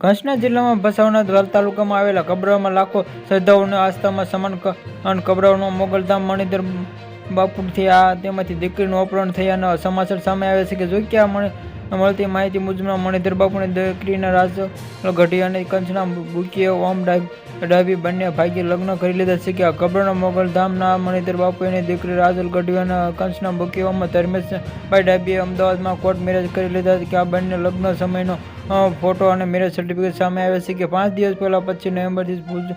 કંચના જિલ્લામાં ભસાવના દ્વાલ તાલુકામાં આવેલા કબરામાં લાખો શ્રદ્ધાળુઓની આસ્થામાં સમાન અને કબરાઓનો મોગલધામ મણિધર બાપુથી આ તેમાંથી દીકરીનું અપહરણ થયાના સમાચાર સામે આવે છે કે જો કે આ મણિ મળતી માહિતી મુજબના મણિધર બાપુની દીકરીના રાજ ઘટી અને કંચના બુકીએ ઓમ ડાબી બંને ભાગ્ય લગ્ન કરી લીધા છે કબરના મોગલ ધામના મણિધર બાપુ એની દીકરી રાજલ ગઢવી અને કંચના બુકીઓમાં ધર્મેશભાઈ ડાબીએ અમદાવાદમાં કોર્ટ મેરેજ કરી લીધા કે આ બંને લગ્ન સમયનો ફોટો અને મેરેજ સર્ટિફિકેટ સામે આવ્યા છે કે પાંચ દિવસ પહેલાં પચીસ નવેમ્બરથી ભુજ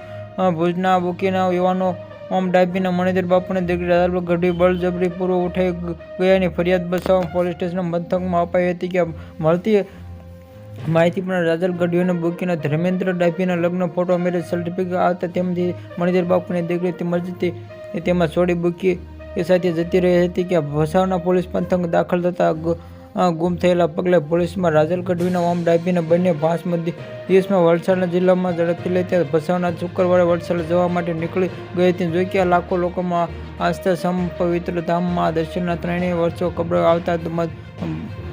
ભુજના બુકીના યુવાનો ઓમ ડાબીના મણિધર બાપુની દીકરી પર ગઢવી બળજબરી પૂરો ઉઠાઈ ગયાની ફરિયાદ બસાવવા પોલીસ સ્ટેશન મથકમાં અપાઈ હતી કે મળતી માહિતી પણ રાજલ ગઢવીના બુકીના ધર્મેન્દ્ર ડાભીના લગ્ન ફોટો મેરેજ સર્ટિફિકેટ આવતા તેમથી મણિધર બાપુની દીકરી તેમજ તેમાં છોડી બુકી એ સાથે જતી રહી હતી કે ભસાવના પોલીસ પંથક દાખલ થતા ગુમ થયેલા પગલે પોલીસમાં રાજલ ગઢવીના ઓમ ડાબીને બંને મધ્ય દિવસમાં વલસાડના જિલ્લામાં ઝડપી લઈ ત્યાં ભસાવના શુક્રવારે વલસાડ જવા માટે નીકળી ગઈ હતી. જોઈ કે લાખો લોકોમાં આસ્થા સમ પવિત્ર ધામમાં દર્શનના ત્રણેય વર્ષો કબર આવતા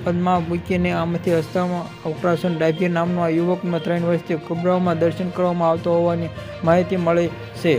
પદ્મા મૂકીને આમાંથી હસ્તામાં અવકાશન ડાભી નામનો આ યુવકમાં ત્રણ વર્ષથી કબરાઓમાં દર્શન કરવામાં આવતો હોવાની માહિતી મળી છે.